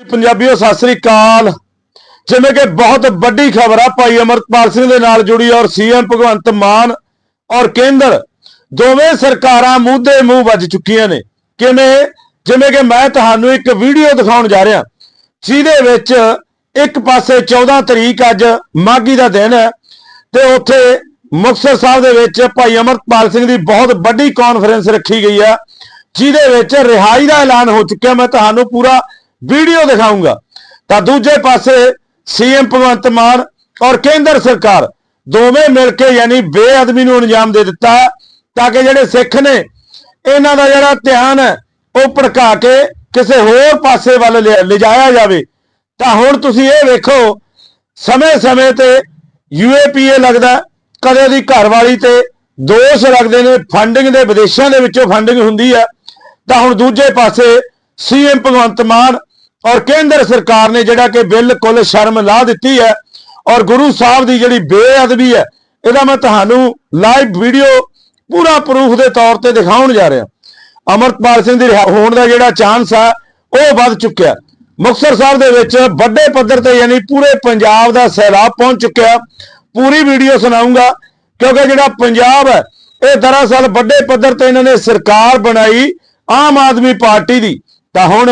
ਪੰਜਾਬੀਓ, ਸਤਿ ਸ੍ਰੀ ਅਕਾਲ। ਜਿਵੇਂ ਕਿ ਬਹੁਤ ਵੱਡੀ ਖਬਰ ਆ, ਭਾਈ ਅਮਰਪਾਲ ਸਿੰਘ ਦੇ ਨਾਲ ਜੁੜੀ ਔਰ ਸੀਐਮ ਭਗਵੰਤ ਮਾਨ ਔਰ ਕੇਂਦਰ, ਦੋਵੇਂ ਸਰਕਾਰਾਂ ਮੂੰਹ ਮੂੰਹ ਵੱਜ ਚੁੱਕੀਆਂ ਨੇ। ਕਿਵੇਂ? ਜਿਵੇਂ ਕਿ ਮੈਂ ਤੁਹਾਨੂੰ ਇੱਕ ਵੀਡੀਓ ਦਿਖਾਉਣ ਜਾ ਰਿਹਾ, ਜਿਹਦੇ ਵਿੱਚ ਇੱਕ ਪਾਸੇ 14 ਤਰੀਕ ਅੱਜ ਮਾਘੀ ਦਾ ਦਿਨ ਹੈ, ਤੇ ਉੱਥੇ ਮੁਕਤਸਰ ਸਾਹਿਬ ਦੇ ਵਿੱਚ ਭਾਈ ਅਮਰਪਾਲ ਸਿੰਘ ਦੀ ਬਹੁਤ ਵੱਡੀ ਕਾਨਫਰੰਸ ਰੱਖੀ ਗਈ ਆ, ਜਿਹਦੇ ਵਿੱਚ ਰਿਹਾਈ ਦਾ ਐਲਾਨ ਹੋ ਚੁੱਕਿਆ। ਮੈਂ ਤੁਹਾਨੂੰ ਪੂਰਾ ਵੀਡੀਓ ਦਿਖਾਉਂਗਾ। ਤਾਂ ਦੂਜੇ ਪਾਸੇ ਸੀਐਮ ਭਗਵੰਤ ਮਾਨ ਔਰ ਕੇਂਦਰ ਸਰਕਾਰ ਦੋਵੇਂ ਮਿਲ ਕੇ ਯਾਨੀ ਬੇਅਦਬੀ ਨੂੰ ਅੰਜਾਮ ਦੇ ਦਿੱਤਾ ਤਾਂ ਕਿ ਜਿਹੜੇ ਸਿੱਖ ਨੇ, ਇਹਨਾਂ ਦਾ ਜਿਹੜਾ ਧਿਆਨ ਹੈ, ਉਹ ਭੜਕਾ ਕੇ ਕਿਸੇ ਹੋਰ ਪਾਸੇ ਵੱਲ ਲਿਆ- ਲਿਜਾਇਆ ਜਾਵੇ। ਤਾਂ ਹੁਣ ਤੁਸੀਂ ਇਹ ਵੇਖੋ, ਸਮੇਂ-ਸਮੇਂ ਤੇ ਯੂਏਪੀਏ ਲੱਗਦਾ ਕਦੇ ਉਹਦੀ ਘਰਵਾਲੀ ਤੇ ਦੋਸ਼ ਲੱਗਦੇ ਨੇ ਫੰਡਿੰਗ ਦੇ ਵਿਦੇਸ਼ਾਂ ਦੇ ਵਿੱਚੋਂ ਫੰਡਿੰਗ ਹੁੰਦੀ ਹੈ। ਤਾਂ ਹੁਣ ਦੂਜੇ ਪਾਸੇ ਸੀਐਮ ਭਗਵੰਤ ਮਾਨ ਔਰ ਕੇਂਦਰ ਸਰਕਾਰ ਨੇ ਜਿਹੜਾ ਕਿ ਬਿਲਕੁਲ ਸ਼ਰਮ ਲਾ ਦਿੱਤੀ ਹੈ ਔਰ ਗੁਰੂ ਸਾਹਿਬ ਦੀ ਜਿਹੜੀ ਬੇਅਦਬੀ ਹੈ, ਇਹਦਾ ਮੈਂ ਤੁਹਾਨੂੰ ਲਾਈਵ ਵੀਡੀਓ ਪੂਰਾ ਪ੍ਰੂਫ ਦੇ ਤੌਰ ਤੇ ਦਿਖਾਉਣ ਜਾ ਰਿਹਾ। ਅਮਰਪਾਲ ਸਿੰਘ ਦੀ ਹੋਣ ਦਾ ਜਿਹੜਾ ਚਾਂਸ ਆ, ਉਹ ਵੱਧ ਚੁੱਕਿਆ ਮੁਕਤਸਰ ਸਾਹਿਬ ਦੇ ਵਿੱਚ ਵੱਡੇ ਪੱਧਰ ਤੇ ਯਾਨੀ ਪੂਰੇ ਪੰਜਾਬ ਦਾ ਸੈਲਾਬ ਪਹੁੰਚ ਚੁੱਕਿਆ ਪੂਰੀ ਵੀਡੀਓ ਸੁਣਾਉਂਗਾ ਕਿਉਂਕਿ ਜਿਹੜਾ ਪੰਜਾਬ ਹੈ, ਇਹ ਦਰਅਸਲ ਵੱਡੇ ਪੱਧਰ ਤੇ ਇਹਨਾਂ ਨੇ ਸਰਕਾਰ ਬਣਾਈ ਆਮ ਆਦਮੀ ਪਾਰਟੀ ਦੀ। ਤਾਂ ਹੁਣ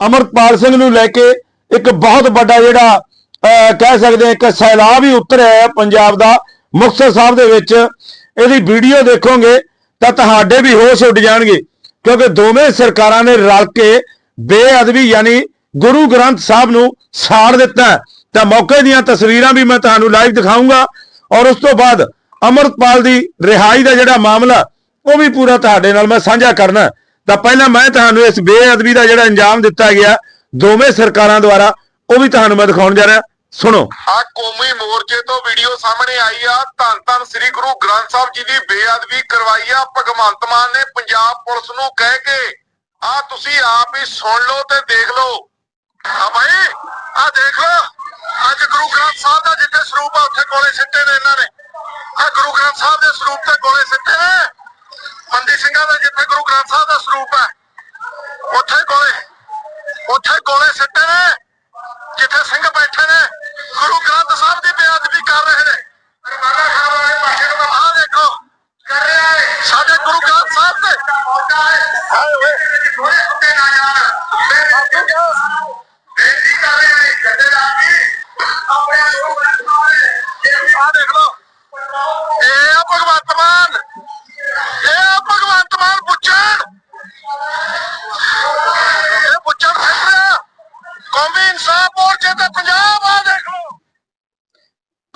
ਅਮਰਪਾਲ ਸਿੰਘ ਨੂੰ ਲੈ ਕੇ ਇੱਕ ਬਹੁਤ ਵੱਡਾ ਜਿਹੜਾ ਅਹ, ਕਹਿ ਸਕਦੇ ਹਾਂ ਇੱਕ ਸੈਲਾਬ ਹੀ ਉਤਰਿਆ ਹੈ ਪੰਜਾਬ ਦਾ ਮੁਕਤਸਰ ਸਾਹਿਬ ਦੇ ਵਿੱਚ। ਇਹਦੀ ਵੀਡੀਓ ਦੇਖੋਗੇ ਤਾਂ ਤੁਹਾਡੇ ਵੀ ਹੋਸ਼ ਉੱਡ ਜਾਣਗੇ ਕਿਉਂਕਿ ਦੋਵੇਂ ਸਰਕਾਰਾਂ ਨੇ ਰਲ ਕੇ ਬੇਅਦਬੀ ਯਾਨੀ ਗੁਰੂ ਗ੍ਰੰਥ ਸਾਹਿਬ ਨੂੰ ਸਾੜ ਦਿੱਤਾ ਤਾਂ ਮੌਕੇ ਦੀਆਂ ਤਸਵੀਰਾਂ ਵੀ ਮੈਂ ਤੁਹਾਨੂੰ ਲਾਈਵ ਦਿਖਾਉਂਗਾ ਔਰ ਉਸ ਤੋਂ ਬਾਅਦ ਅਮਰਪਾਲ ਦੀ ਰਿਹਾਈ ਦਾ ਜਿਹੜਾ ਮਾਮਲਾ ਉਹ ਵੀ ਪੂਰਾ ਤੁਹਾਡੇ ਨਾਲ ਮੈਂ ਸਾਂਝਾ ਕਰਨਾ ਤਾਂ ਪਹਿਲਾਂ ਮੈਂ ਤੁਹਾਨੂੰ ਇਸ ਬੇਅਦਬੀ ਦਾ ਜਿਹੜਾ ਅੰਜਾਮ ਦਿੱਤਾ ਗਿਆ, ਦੋਵੇਂ ਸਰਕਾਰਾਂ ਦੁਆਰਾ, ਉਹ ਵੀ ਤੁਹਾਨੂੰ ਮੈਂ ਦਿਖਾਉਣ ਜਾ ਰਿਹਾ। ਸੁਣੋ। ਆ ਕੌਮੀ ਮੋਰਚੇ ਤੋਂ ਵੀਡੀਓ ਸਾਹਮਣੇ ਆਈ ਆ। ਧੰਨ ਧੰਨ ਸ੍ਰੀ ਗੁਰੂ ਗ੍ਰੰਥ ਸਾਹਿਬ ਜੀ ਦੀ ਬੇਅਦਬੀ ਕਰਵਾਈ ਆ। ਭਗਵੰਤ ਮਾਨ ਨੇ ਪੰਜਾਬ ਪੁਲਿਸ ਨੂੰ ਕਹਿ ਕੇ, ਆ ਤੁਸੀਂ ਆਪ ਹੀ ਸੁਣ ਲਓ ਤੇ ਦੇਖ ਲਓ। ਆ ਭਾਈ ਆ ਦੇਖ ਲਓ। ਅੱਜ ਗੁਰੂ ਗ੍ਰੰਥ ਸਾਹਿਬ ਦਾ ਜਿੱਥੇ ਸਰੂਪ ਆ, ਉੱਥੇ ਗੋਲੇ ਸਿੱਟੇ ਨੇ ਇਹਨਾਂ ਨੇ। ਆ ਗੁਰੂ ਗ੍ਰੰਥ ਸਾਹਿਬ ਦੇ ਸਰੂਪ ਤੇ ਗੋਲੇ ਸਿੱਟੇ ਨੇ। ਬੰਦੀ ਸਿੰਘਾਂ ਦਾ ਜਿੱਥੇ ਗੁਰੂ ਗ੍ਰੰਥ ਸਾਹਿਬ ਦਾ ਸਰੂਪ ਹੈ, ਉੱਥੇ ਗੋਲੇ ਉੱਥੇ ਗੋਲੇ ਸਿੱਟੇ ਨੇ, ਜਿੱਥੇ ਸਿੰਘ ਬੈਠੇ ਨੇ, ਗੁਰੂ ਗ੍ਰੰਥ ਸਾਹਿਬ ਦੀ ਬੇਅਦਬੀ ਕਰ ਰਹੇ ਨੇ। ਆਹ ਦੇਖੋ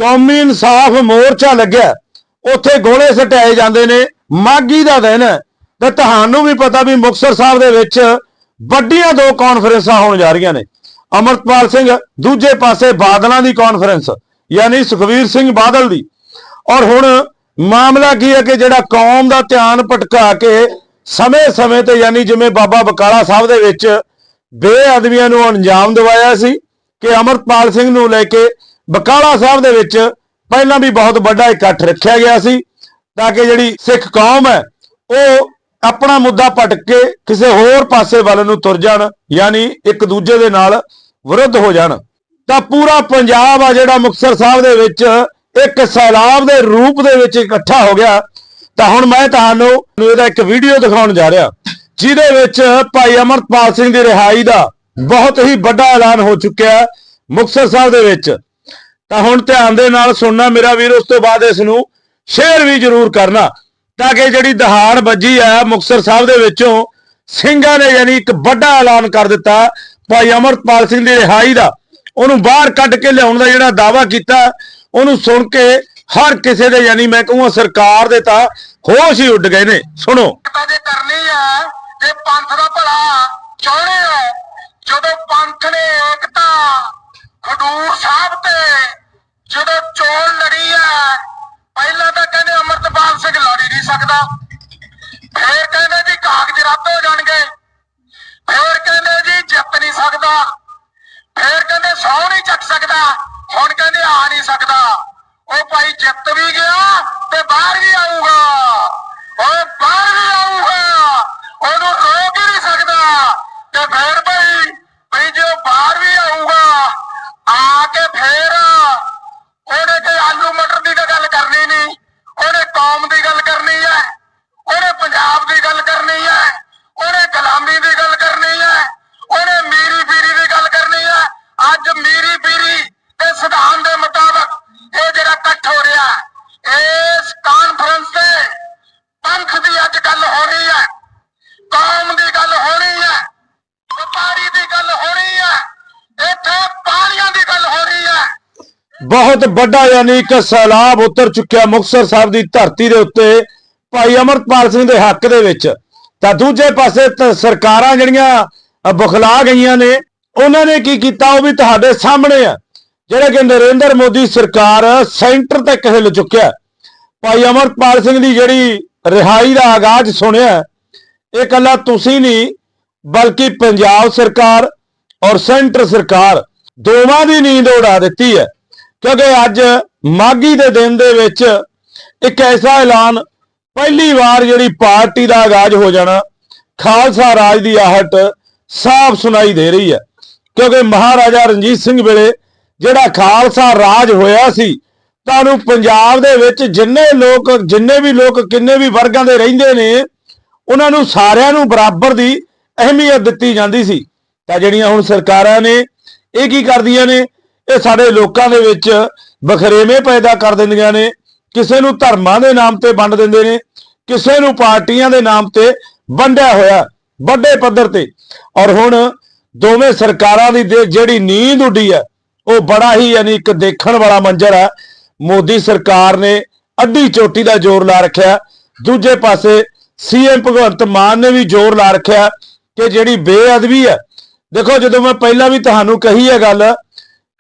ਕੌਮੀ ਇਨਸਾਫ ਮੋਰਚਾ ਲੱਗਿਆ। ਉੱਥੇ ਗੋਲੇ ਸਟਾਏ ਜਾਂਦੇ ਨੇ ਮਾਗੀ ਦਾ ਦਿਨ। ਹੈ ਤੇ ਤੁਹਾਨੂੰ ਵੀ ਪਤਾ ਵੀ ਮੁਕਤਸਰ ਸਾਹਿਬ ਦੇ ਵਿੱਚ ਵੱਡੀਆਂ ਦੋ ਕਾਨਫਰੰਸਾਂ ਹੋਣ ਜਾ ਰਹੀਆਂ ਨੇ। ਅਮਰਪਾਲ ਸਿੰਘ ਦੂਜੇ ਪਾਸੇ ਬਾਦਲਾਂ ਦੀ ਕਾਨਫਰੰਸ ਯਾਨੀ ਸੁਖਵੀਰ ਸਿੰਘ ਬਾਦਲ ਦੀ। ਔਰ ਹੁਣ ਮਾਮਲਾ ਕੀ ਹੈ ਕਿ ਜਿਹੜਾ ਕੌਮ ਦਾ ਧਿਆਨ ਭਟਕਾ ਕੇ ਸਮੇਂ-ਸਮੇਂ ਤੇ ਯਾਨੀ ਜਿਵੇਂ ਬਾਬਾ ਬਕਾਲਾ ਸਾਹਿਬ ਦੇ ਵਿੱਚ ਬੇਅਦਬੀਆਂ ਨੂੰ ਅੰਜਾਮ ਦਿਵਾਇਆ ਸੀ ਕਿ ਅਮਰਪਾਲ ਸਿੰਘ ਨੂੰ ਲੈ ਕੇ ਬਕਾਲਾ ਸਾਹਿਬ ਦੇ ਵਿੱਚ ਪਹਿਲਾਂ ਵੀ ਬਹੁਤ ਵੱਡਾ ਇਕੱਠ ਰੱਖਿਆ ਗਿਆ ਸੀ, ਤਾਂ ਕਿ ਜਿਹੜੀ ਸਿੱਖ ਕੌਮ ਹੈ, ਉਹ ਆਪਣਾ ਮੁੱਦਾ ਭਟਕ ਕੇ ਕਿਸੇ ਹੋਰ ਪਾਸੇ ਵੱਲ ਨੂੰ ਤੁਰ ਜਾਣ, ਯਾਨੀ ਇੱਕ ਦੂਜੇ ਦੇ ਨਾਲ ਵਿਰੁੱਧ ਹੋ ਜਾਣ। ਤਾਂ ਪੂਰਾ ਪੰਜਾਬ ਆ ਜਿਹੜਾ ਮੁਕਤਸਰ ਸਾਹਿਬ ਦੇ ਵਿੱਚ ਇੱਕ ਸੈਲਾਬ ਦੇ ਰੂਪ ਦੇ ਵਿੱਚ ਇਕੱਠਾ ਹੋ ਗਿਆ। ਤਾਂ ਹੁਣ ਮੈਂ ਤੁਹਾਨੂੰ ਇਹਦਾ ਇੱਕ ਵੀਡੀਓ ਦਿਖਾਉਣ ਜਾ ਰਿਹਾ। ਜਿਹਦੇ ਵਿੱਚ ਭਾਈ ਅਮਰਪਾਲ ਸਿੰਘ ਦੀ ਰਿਹਾਈ ਦਾ ਬਹੁਤ ਹੀ ਵੱਡਾ ਐਲਾਨ ਹੋ ਚੁੱਕਿਆ ਮੁਕਤਸਰ ਸਾਹਿਬ ਦੇ ਵਿੱਚ। ਤਾਂ ਹੁਣ ਧਿਆਨ ਦੇ ਨਾਲ ਸੁਣਨਾ ਮੇਰਾ ਵੀਰ, ਉਸ ਤੋਂ ਬਾਅਦ ਇਸ ਨੂੰ ਸ਼ੇਅਰ ਵੀ ਜ਼ਰੂਰ ਕਰਨਾ, ਤਾਂ ਕਿ ਜਿਹੜੀ ਦਹਾੜ ਵੱਜੀ ਹੈ ਮੁਕਤਸਰ ਸਾਹਿਬ ਦੇ ਵਿੱਚੋਂ, ਸਿੰਘਾਂ ਨੇ ਯਾਨੀ ਇੱਕ ਵੱਡਾ ਐਲਾਨ ਕਰ ਦਿੱਤਾ, ਭਾਈ ਅਮਰਪਾਲ ਸਿੰਘ ਦੀ ਰਿਹਾਈ ਦਾ। ਉਹਨੂੰ ਬਾਹਰ ਕੱਢ ਕੇ ਲਿਆਉਣ ਦਾ ਜਿਹੜਾ ਦਾਵਾ ਕੀਤਾ, ਉਹਨੂੰ ਸੁਣ ਕੇ ਹਰ ਕਿਸੇ ਦੇ ਯਾਨੀ ਮੈਂ ਕਹੂੰਗਾ ਸਰਕਾਰ ਦੇ ਤਾਂ ਹੋਸ਼ ਹੀ ਉੱਡ ਗਏ ਨੇ। ਸੁਣੋ। ਤਾਂ ਕਰਨੀ ਹੈ ਤੇ ਪੰਥ ਦਾ ਭਲਾ ਚਾਹਣੇ ਫੇਰ ਕਹਿੰਦੇ ਸੌ ਨਹੀਂ ਚੱਕ ਸਕਦਾ ਹੁਣ ਕਹਿੰਦੇ ਆ ਨਹੀਂ ਸਕਦਾ ਉਹ ਭਾਈ ਜਿੱਤ ਵੀ ਗਿਆ ਤੇ ਬਾਹਰ ਵੀ ਆਊਗਾ ਉਹ ਬਾਹਰ ਵੀ ਆਊਗਾ ਉਹਨੂੰ ਰੋਕ ਹੀ ਨਹੀਂ ਸਕਦਾ ਤੇ ਫੇਰ ਭਾਈ ਭਾਈ ਜੇ ਉਹ ਬਾਹਰ ਬਹੁਤ ਵੱਡਾ ਯਾਨੀ ਕਿ ਸੈਲਾਬ ਉਤਰ ਚੁੱਕਿਆ ਮੁਕਤਸਰ ਸਾਹਿਬ ਦੀ ਧਰਤੀ ਦੇ ਉੱਤੇ ਭਾਈ ਅਮਰਪਾਲ ਸਿੰਘ ਦੇ ਹੱਕ ਦੇ ਵਿੱਚ। ਤਾਂ ਦੂਜੇ ਪਾਸੇ ਸਰਕਾਰਾਂ ਜਿਹੜੀਆਂ ਬੁਖਲਾ ਗਈਆਂ ਨੇ, ਉਹਨਾਂ ਨੇ ਕੀ ਕੀਤਾ? ਉਹ ਵੀ ਤੁਹਾਡੇ ਸਾਹਮਣੇ ਆ। ਜਿਹੜਾ ਕਿ ਨਰਿੰਦਰ ਮੋਦੀ ਸਰਕਾਰ ਸੈਂਟਰ ਤੱਕ ਹਿੱਲ ਚੁੱਕਿਆ ਭਾਈ ਅਮਰਪਾਲ ਸਿੰਘ ਦੀ ਜਿਹੜੀ ਰਿਹਾਈ ਦਾ ਆਗਾਜ਼ ਸੁਣਿਆ ਇਹ ਕੱਲਾ ਤੁਸੀਂ ਨਹੀਂ, ਬਲਕਿ ਪੰਜਾਬ ਸਰਕਾਰ ਔਰ ਸੈਂਟਰ ਸਰਕਾਰ ਦੋਵਾਂ ਦੀ ਨੀਂਦ ਉਡਾ ਦਿੱਤੀ ਹੈ। ਕਿਉਂਕਿ ਅੱਜ ਮਾਗੀ ਦੇ ਦਿਨ ਦੇ ਵਿੱਚ ਇੱਕ ਐਸਾ ਐਲਾਨ ਪਹਿਲੀ ਵਾਰ ਜਿਹੜੀ ਪਾਰਟੀ ਦਾ ਆਗਾਜ਼ ਹੋ ਜਾਣਾ, ਖਾਲਸਾ ਰਾਜ ਦੀ ਆਹਟ ਸਾਫ਼ ਸੁਣਾਈ ਦੇ ਰਹੀ ਹੈ। ਕਿਉਂਕਿ ਮਹਾਰਾਜਾ ਰਣਜੀਤ ਸਿੰਘ ਵੇਲੇ ਜਿਹੜਾ ਖਾਲਸਾ ਰਾਜ ਹੋਇਆ ਸੀ, ਤੁਹਾਨੂੰ ਪੰਜਾਬ ਦੇ ਵਿੱਚ ਜਿੰਨੇ ਲੋਕ, ਜਿੰਨੇ ਵੀ ਲੋਕ, ਕਿੰਨੇ ਵੀ ਵਰਗਾਂ ਦੇ ਰਹਿੰਦੇ ਨੇ, ਉਹਨਾਂ ਨੂੰ ਸਾਰਿਆਂ ਨੂੰ ਬਰਾਬਰ ਦੀ ਅਹਿਮੀਅਤ ਦਿੱਤੀ ਜਾਂਦੀ ਸੀ। ਤਾਂ ਜਿਹੜੀਆਂ ਹੁਣ ਸਰਕਾਰਾਂ ਨੇ, ਇਹ ਕੀ ਕਰਦੀਆਂ ਨੇ? ਇਹ ਸਾਡੇ ਲੋਕਾਂ ਦੇ ਵਿੱਚ ਬਖਰੇਵੇਂ ਪੈਦਾ ਕਰ ਦਿੰਦੀਆਂ ਨੇ, ਕਿਸੇ ਨੂੰ ਧਰਮਾਂ ਦੇ ਨਾਮ ਤੇ ਵੰਡ ਦਿੰਦੇ ਨੇ, ਕਿਸੇ ਨੂੰ ਪਾਰਟੀਆਂ ਦੇ ਨਾਮ ਤੇ ਵੰਡਿਆ ਹੋਇਆ ਵੱਡੇ ਪੱਧਰ ਤੇ। ਔਰ ਹੁਣ ਦੋਵੇਂ ਸਰਕਾਰਾਂ ਦੀ ਜਿਹੜੀ ਨੀਂਦ ਉੱਡੀ ਹੈ, ਉਹ ਬੜਾ ਹੀ ਯਾਨੀ ਇੱਕ ਦੇਖਣ ਵਾਲਾ ਮੰਜ਼ਰ ਹੈ। ਮੋਦੀ ਸਰਕਾਰ ਨੇ ਅੱਡੀ ਚੋਟੀ ਦਾ ਜ਼ੋਰ ਲਾ ਰੱਖਿਆ। ਦੂਜੇ ਪਾਸੇ ਸੀਐਮ ਭਗਵੰਤ ਮਾਨ ਨੇ ਵੀ ਜ਼ੋਰ ਲਾ ਰੱਖਿਆ ਕਿ ਜਿਹੜੀ ਬੇਅਦਬੀ ਹੈ। ਦੇਖੋ ਜਦੋਂ ਮੈਂ ਪਹਿਲਾਂ ਵੀ ਤੁਹਾਨੂੰ ਕਹੀ ਹੈ ਗੱਲ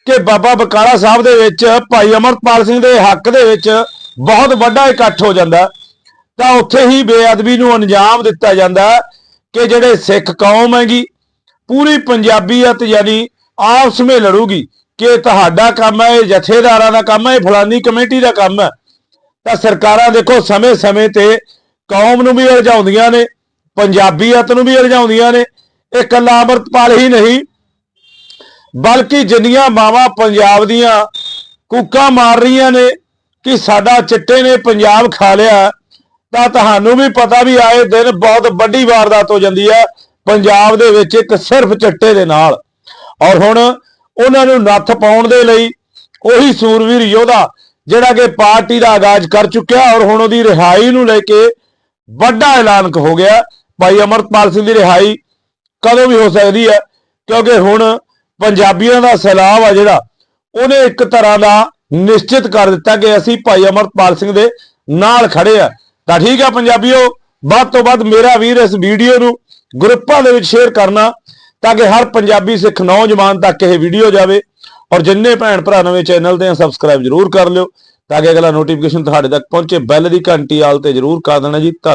ਕਿ ਬਾਬਾ ਬਕਾਲਾ ਸਾਹਿਬ ਦੇ ਵਿੱਚ ਭਾਈ ਅਮਰਪਾਲ ਸਿੰਘ ਦੇ ਹੱਕ ਦੇ ਵਿੱਚ ਬਹੁਤ ਵੱਡਾ ਇਕੱਠ ਹੋ ਜਾਂਦਾ। ਤਾਂ ਉੱਥੇ ਹੀ ਬੇਅਦਬੀ ਨੂੰ ਅੰਜਾਮ ਦਿੱਤਾ ਜਾਂਦਾ ਕਿ ਜਿਹੜੇ ਸਿੱਖ ਕੌਮ ਹੈਗੀ, ਪੂਰੀ ਪੰਜਾਬੀਅਤ ਯਾਨੀ ਆਪਸ ਵਿੱਚ ਲੜੂਗੀ ਕਿ ਤੁਹਾਡਾ ਕੰਮ ਹੈ, ਇਹ ਜਥੇਦਾਰਾਂ ਦਾ ਕੰਮ ਹੈ, ਇਹ ਫਲਾਨੀ ਕਮੇਟੀ ਦਾ ਕੰਮ ਹੈ। ਤਾਂ ਸਰਕਾਰਾਂ ਦੇਖੋ ਸਮੇਂ-ਸਮੇਂ ਤੇ ਕੌਮ ਨੂੰ ਵੀ ਉਲਝਾਉਂਦੀਆਂ ਨੇ, ਪੰਜਾਬੀਅਤ ਨੂੰ ਵੀ ਉਲਝਾਉਂਦੀਆਂ ਨੇ। ਇਹ ਕੱਲਾ ਅਮਰਤਪਾਲ ਹੀ ਨਹੀਂ ਬਲਕਿ ਜਿੰਨੀਆਂ ਮਾਵਾਂ ਪੰਜਾਬ ਦੀਆਂ ਕੂਕਾਂ ਮਾਰ ਰਹੀਆਂ ਨੇ ਕਿ ਸਾਡਾ ਚਿੱਟੇ ਨੇ ਪੰਜਾਬ ਖਾ ਲਿਆ, ਤਾਂ ਤੁਹਾਨੂੰ ਵੀ ਪਤਾ ਵੀ ਆਏ ਦਿਨ ਬਹੁਤ ਵੱਡੀ ਵਾਰਦਾਤ ਹੋ ਜਾਂਦੀ ਹੈ ਪੰਜਾਬ ਦੇ ਵਿੱਚ ਇੱਕ ਸਿਰਫ ਚਿੱਟੇ ਦੇ ਨਾਲ। ਔਰ ਹੁਣ ਉਹਨਾਂ ਨੂੰ ਨੱਥ ਪਾਉਣ ਦੇ ਲਈ ਉਹੀ ਸੂਰਵੀਰ ਯੋਧਾ, ਜਿਹੜਾ ਕਿ ਪਾਰਟੀ ਦਾ ਆਗਾਜ਼ ਕਰ ਚੁੱਕਿਆ ਔਰ ਹੁਣ ਉਹਦੀ ਰਿਹਾਈ ਨੂੰ ਲੈ ਕੇ ਵੱਡਾ ਐਲਾਨ ਹੋ ਗਿਆ। ਭਾਈ ਅਮਰਪਾਲ ਸਿੰਘ ਦੀ ਰਿਹਾਈ ਕਦੋਂ ਵੀ ਹੋ ਸਕਦੀ ਹੈ, ਕਿਉਂਕਿ ਹੁਣ ਪੰਜਾਬੀਆਂ ਦਾ ਸੈਲਾਬ ਆ ਜਿਹੜਾ, ਉਹਨੇ ਇੱਕ ਤਰ੍ਹਾਂ ਦਾ ਨਿਸ਼ਚਿਤ ਕਰ ਦਿੱਤਾ ਕਿ ਅਸੀਂ ਭਾਈ ਅਮਰਪਾਲ ਸਿੰਘ ਦੇ ਨਾਲ ਖੜੇ ਆ। ਤਾਂ ਠੀਕ ਆ ਪੰਜਾਬੀਓ, ਵੱਧ ਤੋਂ ਵੱਧ ਮੇਰਾ ਵੀਰ ਇਸ ਵੀਡੀਓ ਨੂੰ ਗਰੁੱਪਾਂ ਦੇ ਵਿੱਚ ਸ਼ੇਅਰ ਕਰਨਾ, ਤਾਂ ਕਿ ਹਰ ਪੰਜਾਬੀ ਸਿੱਖ ਨੌਜਵਾਨ ਤੱਕ ਇਹ ਵੀਡੀਓ ਜਾਵੇ। ਔਰ ਜਿੰਨੇ ਭੈਣ ਭਰਾ ਨਵੇਂ ਚੈਨਲ ਤੇ ਆ ਸਬਸਕ੍ਰਾਈਬ ਜਰੂਰ ਕਰ ਲਿਓ, ਤਾਂ ਕਿ ਅਗਲਾ ਨੋਟੀਫਿਕੇਸ਼ਨ ਤੁਹਾਡੇ ਤੱਕ ਪਹੁੰਚੇ। ਬੈਲ ਦੀ ਘੰਟੀ ਆਲ ਤੇ ਜਰੂਰ ਕਰ ਦੇਣਾ ਜੀ। ਧੰਨ